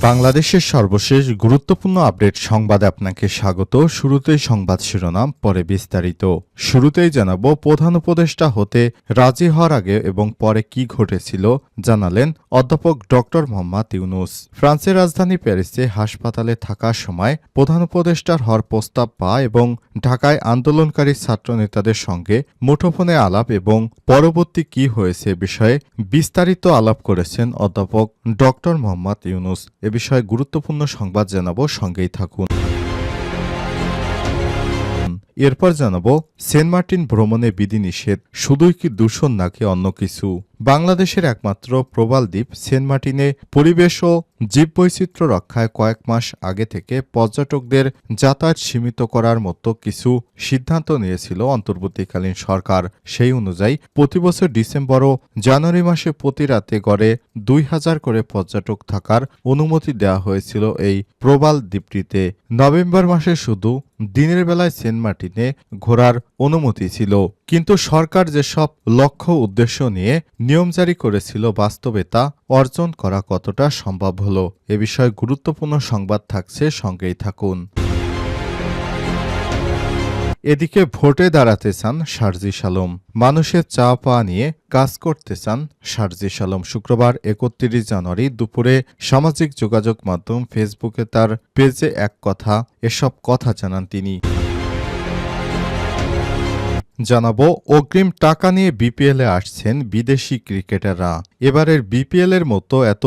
বাংলাদেশের সর্বশেষ গুরুত্বপূর্ণ আপডেট সংবাদে আপনাকে স্বাগত। শুরুতেই সংবাদ শিরোনাম, পরে বিস্তারিত। শুরুতেই জানাব প্রধান উপদেষ্টা হতে রাজি হওয়ার আগে এবং পরে কি ঘটেছিল জানালেন অধ্যাপক ডক্টর মোহাম্মদ ইউনুস। ফ্রান্সের রাজধানী প্যারিসে হাসপাতালে থাকার সময় প্রধান উপদেষ্টার হওয়ার প্রস্তাব পায় এবং ঢাকায় আন্দোলনকারী ছাত্র নেতাদের সঙ্গে মুঠোফোনে আলাপ এবং পরবর্তী কি হয়েছে বিষয়ে বিস্তারিত আলাপ করেছেন অধ্যাপক ডক্টর মোহাম্মদ ইউনুস। এ বিষয়ে গুরুত্বপূর্ণ সংবাদ জানাব, সঙ্গেই থাকুন। এরপর জানাব, সেন্ট মার্টিন ভ্রমণে বিধিনিষেধ, শুধুই কি দূষণ নাকি অন্য কিছু? বাংলাদেশের একমাত্র প্রবাল দ্বীপ সেন্ট মার্টিনে পরিবেশ ও জীববৈচিত্র্য রক্ষায় কয়েক মাস আগে থেকে পর্যটকদের যাতায়াত সীমিত করার মতো কিছু সিদ্ধান্ত নিয়েছিল অন্তর্বর্তীকালীন সরকার। সেই অনুযায়ী প্রতি বছর ডিসেম্বর ও জানুয়ারি মাসে প্রতি রাতে গড়ে দুই হাজার করে পর্যটক থাকার অনুমতি দেওয়া হয়েছিল এই প্রবাল দ্বীপটিতে। নভেম্বর মাসে শুধু দিনের বেলায় সেন্ট মার্টিনে ঘোরার অনুমতি ছিল। কিন্তু সরকার যেসব লক্ষ্য উদ্দেশ্য নিয়ে নিয়ম জারি করেছিল বাস্তবে তা অর্জন করা কতটা সম্ভব হলো, এ বিষয়ে গুরুত্বপূর্ণ সংবাদ থাকছে, সঙ্গেই থাকুন। এদিকে ভোটে দাঁড়াতে চান শারজি সালম। মানুষের চা পাওয়া নিয়ে কাজ করতে চান শারজি সালম। শুক্রবার একত্রিশ জানুয়ারি দুপুরে সামাজিক যোগাযোগ মাধ্যম ফেসবুকে তার পেজে এক কথা, এসব কথা জানান তিনি। জানাব, অগ্রিম টাকা নিয়ে বিপিএলে আসছেন বিদেশি ক্রিকেটাররা। এবারের বিপিএলের মতো এত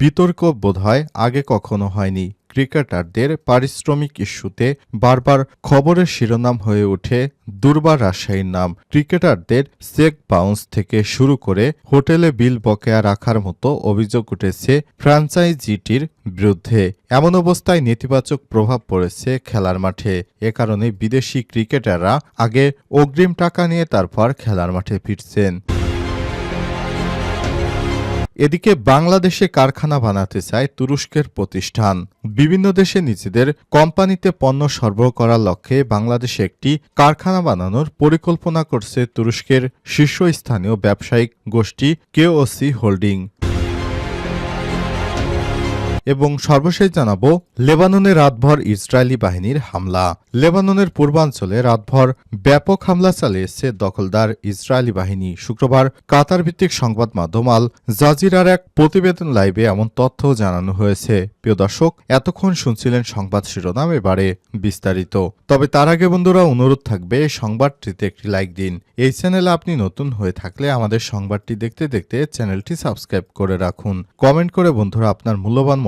বিতর্ক বোধহয় আগে কখনো হয়নি। ক্রিকেটারদের পারিশ্রমিক ইস্যুতে বারবার খবরের শিরোনাম হয়ে ওঠে দুর্বার রাজশাহীর নাম। ক্রিকেটারদের চেক বাউন্স থেকে শুরু করে হোটেলে বিল বকেয়া রাখার মতো অভিযোগ উঠেছে ফ্র্যাঞ্চাইজিটির বিরুদ্ধে। এমন অবস্থায় নেতিবাচক প্রভাব পড়েছে খেলার মাঠে। এ কারণে বিদেশি ক্রিকেটাররা আগে অগ্রিম টাকা নিয়ে তারপর খেলার মাঠে ফিরছেন। এদিকে বাংলাদেশে কারখানা বানাতে চায় তুরস্কের প্রতিষ্ঠান। বিভিন্ন দেশে নিজেদের কোম্পানিতে পণ্য সরবরাহ করার লক্ষ্যে বাংলাদেশে একটি কারখানা বানানোর পরিকল্পনা করছে তুরস্কের শীর্ষস্থানীয় ব্যবসায়িক গোষ্ঠী কেওসি হোল্ডিং। এবং সর্বশেষ জানাব লেবাননে রাতভর ইসরায়েলি বাহিনীর হামলা। লেবাননের পূর্বাঞ্চলে রাতভর ব্যাপক হামলা চালিয়েছে দখলদার ইসরায়েলি বাহিনী। শুক্রবার কাতার ভিত্তিক সংবাদ মাধ্যম আল জাজিরার এক প্রতিবেদন লাইভে এমন তথ্য জানানো হয়েছে। প্রিয় দর্শক, এতক্ষণ শুনছিলেন সংবাদ শিরোনাম, এবারে বিস্তারিত। তবে তার আগে বন্ধুরা, অনুরোধ থাকবে সংবাদটিতে একটি লাইক দিন। এই চ্যানেলে আপনি নতুন হয়ে থাকলে আমাদের সংবাদটি দেখতে দেখতে চ্যানেলটি সাবস্ক্রাইব করে রাখুন। কমেন্ট করে বন্ধুরা, আপনার মূল্যবান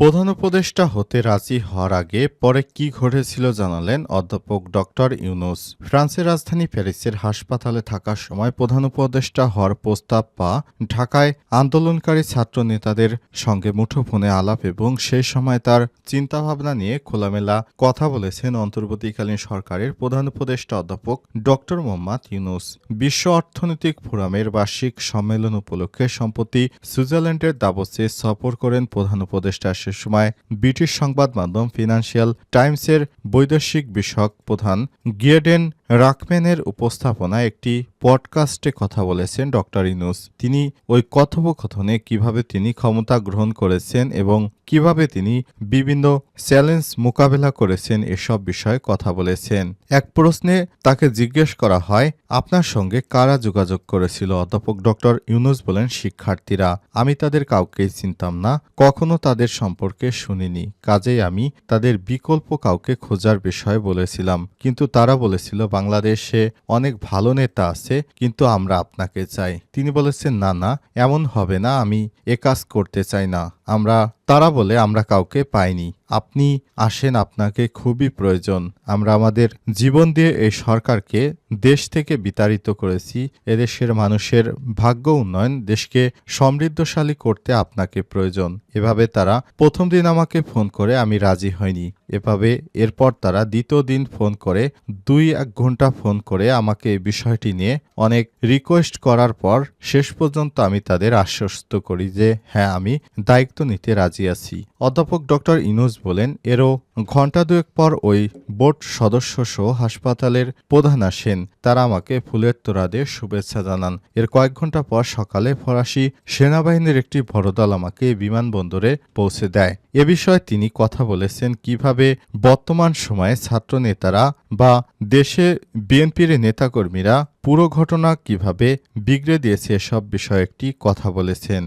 প্রধান উপদেষ্টা হতে রাজি হওয়ার আগে পরে কি ঘটেছিল জানালেন অধ্যাপক ডক্টর ইউনুস। ফ্রান্সের রাজধানী প্যারিসের হাসপাতালে থাকার সময় প্রধান উপদেষ্টা হওয়ার প্রস্তাব পা ঢাকায় আন্দোলনকারী ছাত্র নেতাদের সঙ্গে মুঠোফোনে আলাপ এবং সেই সময় তার চিন্তাভাবনা নিয়ে খোলামেলা কথা বলেছেন অন্তর্বর্তীকালীন সরকারের প্রধান উপদেষ্টা অধ্যাপক ডক্টর মোহাম্মদ ইউনুস। বিশ্ব অর্থনৈতিক ফোরামের বার্ষিক সম্মেলন উপলক্ষে সম্প্রতি সুইজারল্যান্ডের দাবসে সফর করেন প্রধান উপদেষ্টা সে সময় ব্রিটিশ সংবাদ মাধ্যম ফিনান্সিয়াল টাইমসের বৈদেশিক বিষয়ক প্রধান গিয়েডেন রাকম্যানের উপস্থাপনায় একটি পডকাস্টে কথা বলেছেন ডক্টর ইনুস। তিনি ওই কথোপকথনে কীভাবে তিনি ক্ষমতা গ্রহণ করেছেন এবং কীভাবে তিনি বিভিন্ন চ্যালেঞ্জ মোকাবেলা করেছেন এসব বিষয়ে কথা বলেছেন। এক প্রশ্নে তাকে জিজ্ঞেস করা হয়, আপনার সঙ্গে কারা যোগাযোগ করেছিল? অধ্যাপক ডক্টর ইউনুস বলেন, শিক্ষার্থীরা। আমি তাদের কাউকেই চিনতাম না, কখনো তাদের সম্পর্কে শুনিনি। কাজেই আমি তাদের বিকল্প কাউকে খোঁজার বিষয়ে বলেছিলাম, কিন্তু তারা বলেছিল বাংলাদেশে অনেক ভালো নেতা আছে, কিন্তু আমরা আপনাকে চাই। তিনি বলেছেন, না না, এমন হবে না, আমি এ কাজ করতে চাই না। আমরা তারা বলে, আমরা কাউকে পাইনি। আপনি আসেন, আপনাকে খুবই প্রয়োজন। আমরা আমাদের জীবন দিয়ে এই সরকারকে দেশ থেকে বিতাড়িত করেছি। এদেশের মানুষের ভাগ্য উন্নয়ন দেশকে সমৃদ্ধশালী করতে আপনাকে প্রয়োজন। এভাবে তারা প্রথম দিন আমাকে ফোন করে, আমি রাজি হইনি। এভাবে এরপর তারা দ্বিতীয় দিন ফোন করে, দুই এক ঘণ্টা ফোন করে আমাকে এই বিষয়টি নিয়ে অনেক রিকোয়েস্ট করার পর শেষ পর্যন্ত আমি তাদের আশ্বস্ত করি যে হ্যাঁ আমি দায়িত্ব নিতে রাজি আছি অধ্যাপক ডক্টর ইনুস বলেন, এরও ঘণ্টা দুয়েক পর ওই বোর্ড সদস্য সহ হাসপাতালের প্রধান আসেন। তারা আমাকে ফুলের তোড়া দিয়ে শুভেচ্ছা জানান। এর কয়েক ঘণ্টা পর সকালে ফরাসি সেনাবাহিনীর একটি বড় দল আমাকে বিমানবন্দরে পৌঁছে দেয়। এ বিষয়ে তিনি কথা বলেছেন, কীভাবে বর্তমান সময়ে ছাত্র নেতারা বা দেশে বিএনপির নেতাকর্মীরা পুরো ঘটনা কীভাবে বিগড়ে দিয়েছে, এসব বিষয়ে একটি কথা বলেছেন।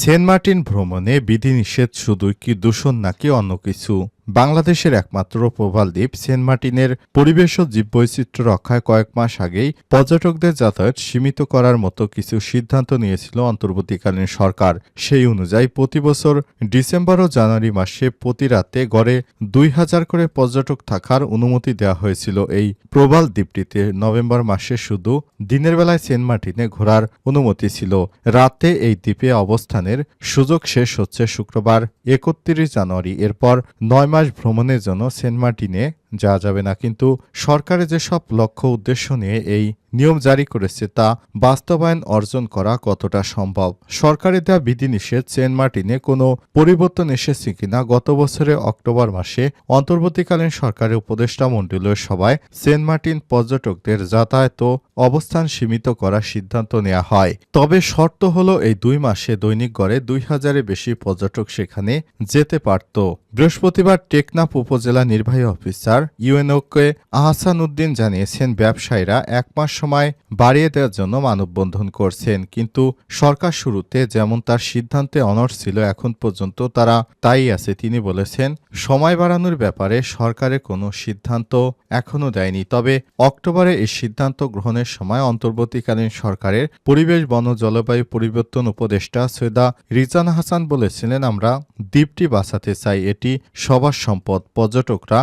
সেন্ট মার্টিন ভ্রমণে বিধিনিষেধ শুধু কি দূষণ নাকি অন্য কিছু? বাংলাদেশের একমাত্র প্রবাল দ্বীপ সেন্ট মার্টিনের পরিবেশ ও জীববৈচিত্র্য রক্ষায় কয়েক মাস আগেই পর্যটকদের যাতায়াত সীমিত করার মতো কিছু সিদ্ধান্ত নিয়েছিল অন্তর্বর্তীকালীন সরকার। সেই অনুযায়ী প্রতি বছর ডিসেম্বর ও জানুয়ারি মাসে প্রতি রাতে গড়ে দুই হাজার করে পর্যটক থাকার অনুমতি দেওয়া হয়েছিল। এই প্রবাল দ্বীপটিতে নভেম্বর মাসে শুধু দিনের বেলায় সেন্ট মার্টিনে ঘোরার অনুমতি ছিল। রাতে এই দ্বীপে অবস্থানের সুযোগ শেষ হচ্ছে শুক্রবার, একত্রিশ জানুয়ারি। এরপর নয় মাস ভ্রমণের জন্য সেন্ট মার্টিনে যাওয়া যাবে না। কিন্তু সরকারের যেসব লক্ষ্য উদ্দেশ্য নিয়ে এই নিয়ম জারি করেছে, তা বাস্তবায়ন অর্জন করা কতটা সম্ভব? সরকারের দেওয়া বিধিনিষেধ সেন্ট মার্টিনে কোনো পরিবর্তন এসেছে কিনা? গত বছরের অক্টোবর মাসে অন্তর্বর্তীকালীন সরকারের উপদেষ্টা মণ্ডলীয় সভায় সেন্ট মার্টিন পর্যটকদের যাতায়াত অবস্থান সীমিত করার সিদ্ধান্ত নেওয়া হয়। তবে শর্ত হলো এই দুই মাসে দৈনিক গড়ে দুই হাজারের বেশি পর্যটক সেখানে যেতে পারত। বৃহস্পতিবার টেকনাফ উপজেলা নির্বাহী অফিসার ইউএনওকে আহসান উদ্দিন জানিয়েছেন, ব্যবসায়ীরা এক মাস সময় বাড়িয়ে দেওয়ার জন্য মানববন্ধন করছেন। কিন্তু সরকার শুরুতে যেমন তার সিদ্ধান্তে অনড় ছিল, এখন পর্যন্ত তারা তাই আছে। তিনি বলেছেন, সময় বাড়ানোর ব্যাপারে সরকারের কোনো সিদ্ধান্ত এখনও দেয়নি। তবে অক্টোবরে এই সিদ্ধান্ত গ্রহণের সময় অন্তর্বর্তীকালীন সরকারের পরিবেশ, বন, জলবায়ু পরিবর্তন উপদেষ্টা সৈয়দা রিজান হাসান বলেছিলেন, আমরা দ্বীপটি বাঁচাতে চাই। এটি সবার সম্পদ। পর্যটকরা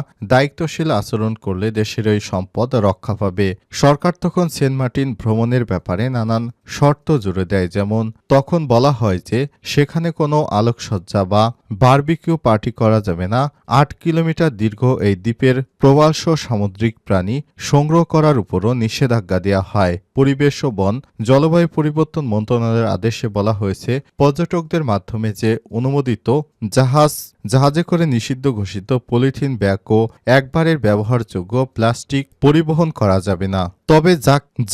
দায়িত্বশীল আচরণ করলে দেশের ওই সম্পদ রক্ষা পাবে। সরকার তখন সেন্ট মার্টিন ভ্রমণের ব্যাপারে নানান শর্ত জুড়ে দেয়, যেমন তখন বলা হয় যে সেখানে কোনো আলোকসজ্জা বা বার্বিকিউ পার্টি করা যাবে না। আট কিলোমিটার দীর্ঘ এই দ্বীপের প্রবালস সামুদ্রিক প্রাণী সংগ্রহ করার উপরও নিষেধাজ্ঞা দেওয়া হয়। পরিবেশ ও বন জলবায়ু পরিবর্তন মন্ত্রণালয়ের আদেশে বলা হয়েছে পর্যটকদের মাধ্যমে যে অনুমোদিত জাহাজ, জাহাজে করে নিষিদ্ধ ঘোষিত পলিথিন ব্যাগ ও একবারের ব্যবহারযোগ্য প্লাস্টিক পরিবহন করা যাবে না। তবে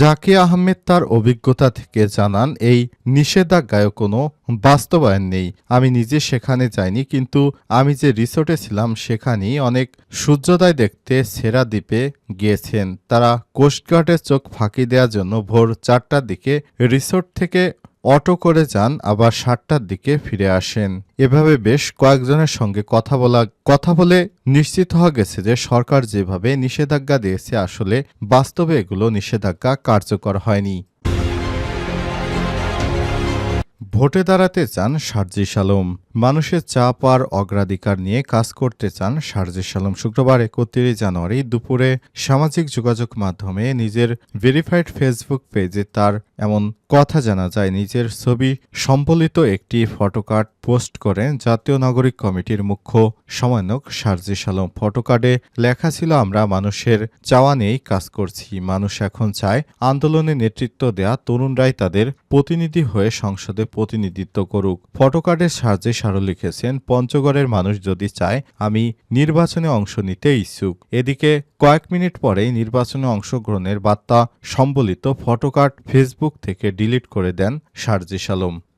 জাকি আহমেদ তার অভিজ্ঞতা থেকে জানান, এই নিষেধাজ্ঞায় কোনো বাস্তবায়ন নেই। আমি নিজে সেখানে যাইনি, কিন্তু আমি যে রিসোর্টে ছিলাম সেখানেই অনেক সূর্যোদয় দেখতে সেরা দ্বীপে গিয়েছেন। তারা কোস্টগার্ডের চোখ ফাঁকি দেওয়ার জন্য ভোর চারটার দিকে রিসোর্ট থেকে অটো করে যান, আবার সাতটার দিকে ফিরে আসেন। এভাবে বেশ কয়েকজনের সঙ্গে কথা বলা, কথা বলে নিশ্চিত হওয়া গেছে যে সরকার যেভাবে নিষেধাজ্ঞা দিয়েছে, আসলে বাস্তবে এগুলো নিষেধাজ্ঞা কার্যকর হয়নি। ভোটে দাঁড়াতে চান সার্জিস আলম। মানুষের চাপ আর অগ্রাধিকার নিয়ে কাজ করতে চান সার্জিস আলম শুক্রবার একত্রিশ জানুয়ারি দুপুরে সামাজিক যোগাযোগ মাধ্যমে নিজের ভেরিফাইড ফেসবুক পেজে তার এমন কথা জানা যায়। নিজের ছবি সম্বলিত একটি ফটোকার্ড পোস্ট করেন জাতীয় নাগরিক কমিটির মুখ্য সমন্বয়ক সার্জিস আলম ফটোকার্ডে লেখা ছিল, আমরা মানুষের চাওয়া নিয়েই কাজ করছি। মানুষ এখন চায় আন্দোলনে নেতৃত্ব দেয়া। তরুণরাই তাদের প্রতিনিধি হয়ে সংসদে প্রতিনিধিত্ব করুক। ফটোকার্ডে সার্জিস আরও লিখেছেন, পঞ্চগড়ের মানুষ যদি চায়, আমি নির্বাচনে অংশ নিতে ইচ্ছুক। এদিকে কয়েক মিনিট পরেই নির্বাচনে অংশগ্রহণের বার্তা সম্বলিত ফটোকার্ড ফেসবুক থেকে ডিলিট করে দেন সার্জিস আলম